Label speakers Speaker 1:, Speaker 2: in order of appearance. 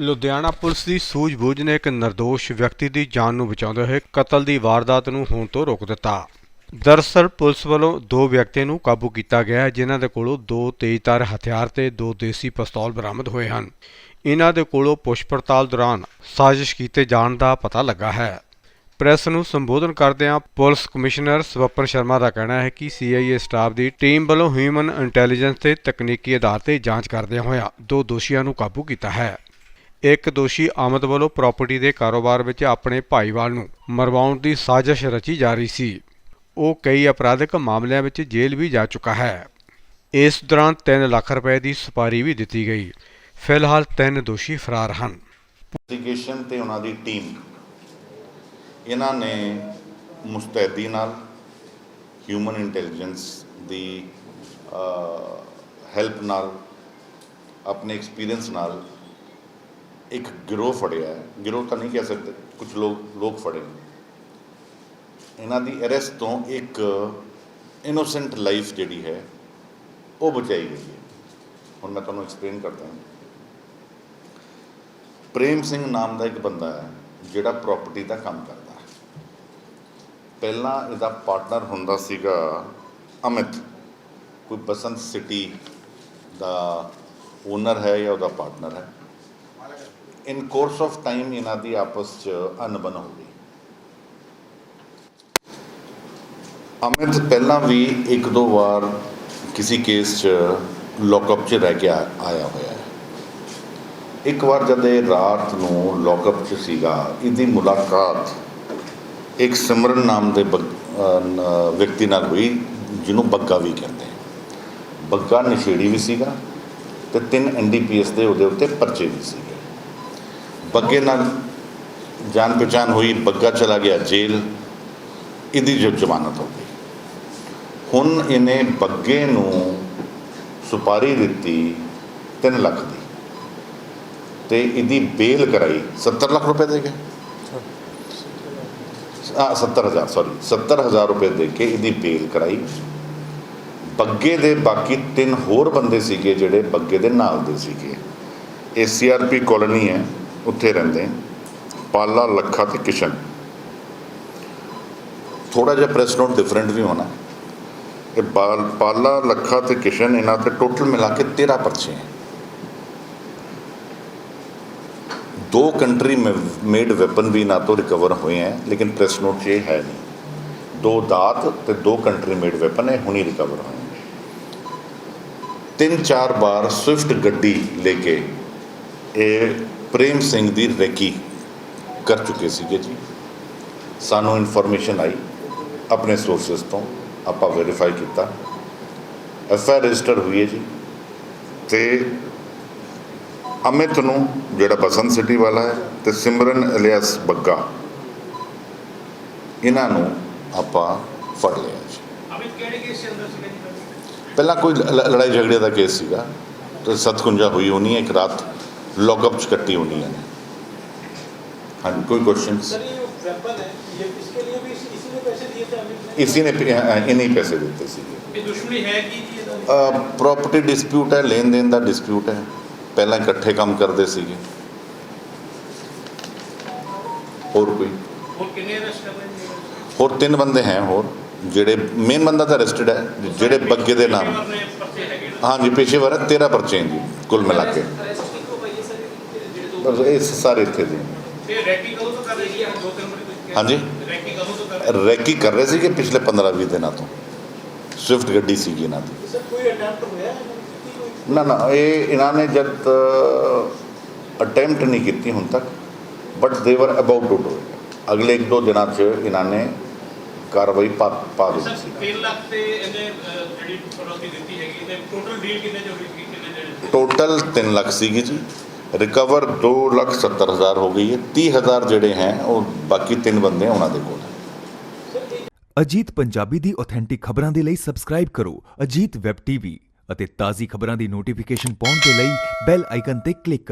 Speaker 1: Ludhiana police ਦੀ ਸੂਝ-ਬੂਝ ਨੇ ਇੱਕ ਨਿਰਦੋਸ਼ ਵਿਅਕਤੀ ਦੀ ਜਾਨ ਨੂੰ ਬਚਾਉਂਦੇ ਹੋਏ ਕਤਲ ਦੀ ਵਾਰਦਾਤ ਨੂੰ ਹੋਣ ਤੋਂ ਰੋਕ ਦਿੱਤਾ। ਦਰਅਸਲ, ਪੁਲਿਸ ਵੱਲੋਂ ਦੋ ਵਿਅਕਤੀਆਂ ਨੂੰ ਕਾਬੂ ਕੀਤਾ ਗਿਆ ਹੈ, ਜਿਨ੍ਹਾਂ ਦੇ ਕੋਲੋਂ ਦੋ ਤੇਜ਼ਧਾਰ ਹਥਿਆਰ ਤੇ ਦੋ ਦੇਸੀ ਪਿਸਤੌਲ ਬਰਾਮਦ ਹੋਏ ਹਨ। ਇਹਨਾਂ ਦੇ ਕੋਲੋਂ ਪੁੱਛ ਪੜਤਾਲ ਦੌਰਾਨ ਸਾਜ਼ਿਸ਼ ਕੀਤੇ ਜਾਣ ਦਾ ਪਤਾ ਲੱਗਾ ਹੈ। ਪ੍ਰੈਸ ਨੂੰ ਸੰਬੋਧਨ ਕਰਦਿਆਂ ਪੁਲਿਸ ਕਮਿਸ਼ਨਰ ਸਵਪਨ ਸ਼ਰਮਾ ਦਾ ਕਹਿਣਾ ਹੈ ਕਿ ਸੀਆਈਏ ਸਟਾਫ ਦੀ ਟੀਮ ਵੱਲੋਂ ਹਿਊਮਨ ਇੰਟੈਲੀਜੈਂਸ ਤੇ ਤਕਨੀਕੀ ਆਧਾਰ ਤੇ ਜਾਂਚ ਕਰਦਿਆਂ ਹੋਇਆ ਦੋ ਦੋਸ਼ੀਆਂ ਨੂੰ ਕਾਬੂ ਕੀਤਾ ਹੈ। ਇੱਕ ਦੋਸ਼ੀ ਆਮਦ ਵੱਲੋਂ ਪ੍ਰਾਪਰਟੀ ਦੇ ਕਾਰੋਬਾਰ ਵਿੱਚ ਆਪਣੇ ਭਾਈਵਾਲ ਨੂੰ ਮਰਵਾਉਣ ਦੀ ਸਾਜ਼ਿਸ਼ ਰਚੀ ਜਾ ਰਹੀ ਸੀ। ਉਹ ਕਈ ਅਪਰਾਧਿਕ ਮਾਮਲਿਆਂ ਵਿੱਚ ਜੇਲ੍ਹ ਵੀ ਜਾ ਚੁੱਕਾ ਹੈ। ਇਸ ਦੌਰਾਨ 3 ਲੱਖ ਰੁਪਏ ਦੀ ਸੁਪਾਰੀ ਵੀ ਦਿੱਤੀ ਗਈ। ਫਿਲਹਾਲ ਤਿੰਨ ਦੋਸ਼ੀ ਫਰਾਰ ਹਨ।
Speaker 2: ਇਨਵੈਸਟੀਗੇਸ਼ਨ ਤੇ ਉਹਨਾਂ ਦੀ ਟੀਮ ਇਹਨਾਂ ਨੇ ਮੁਸਤੈਦੀ ਨਾਲ ਹਿਊਮਨ ਇੰਟੈਲੀਜੈਂਸ ਦੀ ਹੈਲਪ ਨਾਲ, ਆਪਣੇ ਐਕਸਪੀਰੀਅੰਸ ਨਾਲ ਇੱਕ ਗਿਰੋਹ ਫੜਿਆ ਹੈ। ਗਿਰੋਹ ਤਾਂ ਨਹੀਂ ਕਹਿ ਸਕਦੇ, ਕੁਝ ਲੋਕ ਲੋਕ ਫੜੇ ਨੇ। ਇਹਨਾਂ ਦੀ ਅਰੈਸਟ ਤੋਂ ਇੱਕ ਇਨੋਸੈਂਟ ਲਾਈਫ ਜਿਹੜੀ ਹੈ, ਉਹ ਬਚਾਈ ਗਈ ਹੈ। ਹੁਣ ਮੈਂ ਤੁਹਾਨੂੰ ਐਕਸਪਲੇਨ ਕਰਦਾ ਹਾਂ। ਪ੍ਰੇਮ ਸਿੰਘ ਨਾਮ ਦਾ ਇੱਕ ਬੰਦਾ ਹੈ, ਜਿਹੜਾ ਪ੍ਰਾਪਰਟੀ ਦਾ ਕੰਮ ਕਰਦਾ ਹੈ। ਪਹਿਲਾਂ ਇਹਦਾ ਪਾਰਟਨਰ ਹੁੰਦਾ ਸੀਗਾ ਅਮਿਤ। ਕੋਈ ਬਸੰਤ ਸਿਟੀ ਦਾ ਓਨਰ ਹੈ ਜਾਂ ਉਹਦਾ ਪਾਰਟਨਰ ਹੈ। ਇਨ ਕੋਰਸ ਆਫ ਟਾਈਮ ਇਹਨਾਂ ਦੀ ਆਪਸ ਚ ਅਨਬਨ ਹੋ ਗਈ। ਅਮਿਤ, ਪਹਿਲਾਂ ਵੀ ਇੱਕ ਦੋ ਵਾਰ ਕਿਸੇ ਕੇਸ ਚ ਲੌਕਅਪ ਚ ਰਹਿ ਕੇ ਆ- ਆਇਆ ਹੋਇਆ ਹੈ। ਇੱਕ ਵਾਰ ਜਦ ਇਹ ਰਾਤ ਨੂੰ ਲੌਕਅਪ 'ਚ ਸੀਗਾ, ਇਹਦੀ ਮੁਲਾਕਾਤ ਇੱਕ ਸਿਮਰਨ ਨਾਮ ਦੇ ਬਗ- ਵਿਅਕਤੀ ਨਾਲ ਹੋਈ, ਜਿਹਨੂੰ ਬੱਗਾ ਵੀ ਕਹਿੰਦੇ ਬੱਗਾ ਨਸ਼ੇੜੀ ਵੀ ਸੀਗਾ ਤੇ ਤਿੰਨ ਐਨਡੀਪੀਐਸ ਦੇ ਉਹਦੇ ਉੱਤੇ ਪਰਚੇ ਵੀ ਸੀਗੇ। ਬੱਗੇ ਨਾਲ ਜਾਣ ਪਛਾਣ ਹੋਈ ਬੱਗਾ ਚਲਾ ਗਿਆ ਜੇਲ੍ਹ। ਇਹਦੀ ਜੋ ਜ਼ਮਾਨਤ ਹੋ ਗਈ। ਹੁਣ ਇਹਨੇ ਬੱਗੇ ਨੂੰ ਸੁਪਾਰੀ ਦਿੱਤੀ 3 ਲੱਖ ਦੀ। ਤੇ ਇਹਦੀ ਬੇਲ ਕਰਾਈ 70 ਲੱਖ ਰੁਪਏ ਦੇ ਕੇ। ਆ 70000 ਸੌਰੀ 70000 ਰੁਪਏ ਦੇ ਕੇ ਇਹਦੀ ਬੇਲ ਕਰਾਈ। ਬੱਗੇ ਦੇ ਬਾਕੀ ਤਿੰਨ ਹੋਰ ਬੰਦੇ ਸੀਗੇ ਜਿਹੜੇ ਬੱਗੇ ਦੇ ਨਾਲ ਦੇ ਸੀਗੇ। ਇਹ ਸੀਆਰਪੀ ਕਾਲੋਨੀ ਹੈ। ਉੱਥੇ ਰਹਿੰਦੇ ਪਾਲਾ, ਲੱਖਾ ਤੇ ਕਿਸ਼ਨ। ਥੋੜਾ ਜਿਹਾ ਪ੍ਰੈਸ ਨੋਟ ਡਿਫਰੈਂਟ ਵੀ ਹੋਣਾ। ਇਹ ਬਾਲ, ਪਾਲਾ, ਲੱਖਾ ਤੇ ਕਿਸ਼ਨ, ਇਹਨਾਂ ਤੇ ਟੋਟਲ ਮਿਲਾ ਕੇ 13 ਪਰਚੇ ਹੈ ਦੋ ਕੰਟਰੀ ਮੇਡ ਵੈਪਨ ਵੀ ਨਾ ਤੋਂ ਰਿਕਵਰ ਹੋਏ ਹੈ ਲੇਕਿਨ ਪ੍ਰੈਸ ਨੋਟ 'ਚ ਇਹ ਹੈ ਨਹੀਂ। ਦੋ ਦਾਤ ਤੇ ਦੋ ਕੰਟਰੀ ਮੇਡ ਵੈਪਨ ਹੈ ਹੁਣੀ ਰਿਕਵਰ ਹੋਏ ਤਿੰਨ ਚਾਰ ਵਾਰ ਸਵਿਫਟ ਗੱਡੀ ਲੈ ਕੇ ਇਹ ਪ੍ਰੇਮ ਸਿੰਘ ਦੀ ਰੈਕੀ ਕਰ ਚੁੱਕੇ ਸੀਗੇ ਜੀ। ਸਾਨੂੰ ਇਨਫੋਰਮੇਸ਼ਨ ਆਈ ਆਪਣੇ ਸੋਰਸਸ ਤੋਂ ਆਪਾਂ ਵੈਰੀਫਾਈ ਕੀਤਾ। ਐਫ ਆਈ ਰਜਿਸਟਰ ਹੋਈ ਹੈ ਜੀ। ਤੇ ਅਮਿਤ ਨੂੰ ਜਿਹੜਾ ਬਸੰਤ ਸਿਟੀ ਵਾਲਾ ਹੈ ਤੇ ਸਿਮਰਨ ਇਲਿਆਸ ਬੱਗਾ ਇਹਨਾਂ ਨੂੰ ਆਪਾਂ ਫੜ ਲਿਆ ਜੀ।
Speaker 3: ਅਮਿਤ ਕਿਹੜੇ ਕੇਸ ਦੇ ਅੰਦਰ ਸੀਗਾ ਜੀ?
Speaker 2: ਪਹਿਲਾਂ ਕੋਈ ਲੜਾਈ ਝਗੜੇ ਦਾ ਕੇਸ ਸੀਗਾ। ਤੇ ਸਤਕੁੰਜਾ ਹੋਈ ਹੋਣੀ ਹੈ ਇੱਕ ਰਾਤ। ਲੌਕਅਪ ਚ ਕੱਟੀ ਹੋਣੀ ਹੈ ਹਾਂਜੀ ਕੋਈ ਕੁਐਸਚਨਸ
Speaker 3: सर ये जो वेपन है ये इसके लिए भी इस- इसी ने पैसे दिए थे अमित ने
Speaker 2: ਇਸੀ ਨੇ ਪ- ਅ, ਇਹਨੇ ਹੀ ਪੈਸੇ ਦਿੱਤੇ ਸੀਗੇ
Speaker 3: ये दुश्मनी है कि जी ਇਹਦਾ
Speaker 2: ਪ੍ਰਾਪਰਟੀ ਡਿਸਪਿਊਟ ਹੈ ਲੈਣ ਦੇਣ ਦਾ ਡਿਸਪਿਊਟ ਹੈ ਪਹਿਲਾਂ ਇਕੱਠੇ ਕੰਮ ਕਰਦੇ ਸੀਗੇ ਹੋਰ ਕੋਈ
Speaker 3: और कितने अरेस्ट कर रहे हैं
Speaker 2: ਹੋਰ ਤਿੰਨ ਬੰਦੇ ਹੈ ਹੋਰ ਜਿਹੜੇ ਮੇਨ ਬੰਦਾ ਤਾਂ ਅਰੈਸਟਡ ਹੈ ਜਿਹੜੇ ਬੱਗੇ ਦੇ ਨਾਮ
Speaker 3: ਨੇ ਪਰਚੇ ਹੈਗੇ ਨੇ
Speaker 2: ਹਾਂਜੀ ਪੇਸ਼ੇਵਰ ਹੈ 13 ਪਰਚੇ ਹੈ ਜੀ ਕੁੱਲ ਮਿਲਾ ਕੇ ਬਸ ਇਹ ਸਾਰੇ ਇੱਥੇ ਦੇ।
Speaker 3: ਤੇ ਰੈਕੀ ਕਦੋਂ ਤੋਂ ਕਰ ਰਹੀ ਹੈ ਦੋ ਤਿੰਨ ਵਾਰੀ ਕੁਝ
Speaker 2: ਹਾਂਜੀ।
Speaker 3: ਰੈਕੀ ਕਦੋਂ ਤੋਂ ਕਰ ਰਹੀ
Speaker 2: ਰੈਕੀ ਕਰ ਰਹੇ ਸੀਗੇ ਪਿਛਲੇ 15-20 ਦਿਨਾਂ ਤੋਂ। ਸਵਿਫਟ ਗੱਡੀ ਸੀਗੀ ਇਹਨਾਂ ਦੀ।
Speaker 3: ਹੈ ਸਰ ਕੋਈ ਅਟੈਂਪਟ ਹੋਇਆ? ਹੈ ਕੋਈ?
Speaker 2: ਨਾ ਨਾ ਇਹ ਇਹਨਾਂ ਨੇ ਜਦ ਅਟੈਂਪਟ ਨਹੀਂ ਕੀਤੀ ਹੁਣ ਤੱਕ ਬਟ ਦੇ ਵਰ ਅਬਾਊਟ ਟੂ ਡੂ ਅਗਲੇ ਇੱਕ ਦੋ ਦਿਨਾਂ 'ਚ ਇਹਨਾਂ ਨੇ ਕਾਰਵਾਈ ਪਾ ਪਾ ਦਿੱਤੀ।
Speaker 3: ਸਰ
Speaker 2: ਸੀ
Speaker 3: 3 ਲੱਖ ਤੇ ਇਹਨੇ ਜਿਹੜੀ ਫਰੋਤੀ ਦਿੱਤੀ ਹੈਗੀ ਤੇ ਟੋਟਲ ਡੀਲ ਕਿੰਨੇ ਚ ਹੋਈ ਸੀ? ਕਿੰਨੇ ਜਿਹੜੇ?
Speaker 2: ਟੋਟਲ 3 ਲੱਖ ਸੀਗੀ ਜੀ। ਰਿਕਵਰ 2 ਲੱਖ 70 ਹਜ਼ਾਰ ਹੋ ਗਈ ਹੈ। 30 ਹਜ਼ਾਰ ਜਿਹੜੇ ਹੈ, ਉਹ ਬਾਕੀ ਤਿੰਨ ਬੰਦੇ ਉਹਨਾਂ ਦੇ ਕੋਲ
Speaker 4: ਅਜੀਤ ਪੰਜਾਬੀ ਦੀ ਆਥੈਂਟਿਕ ਖਬਰਾਂ ਦੇ ਲਈ ਸਬਸਕ੍ਰਾਈਬ ਕਰੋ ਅਜੀਤ ਵੈਬ ਟੀਵੀ ਅਤੇ ਤਾਜ਼ੀ ਖਬਰਾਂ ਦੀ ਨੋਟੀਫਿਕੇਸ਼ਨ ਪਾਉਣ ਦੇ ਲਈ ਬੈਲ ਆਈਕਨ ਤੇ ਕਲਿੱਕ ਕਰੋ।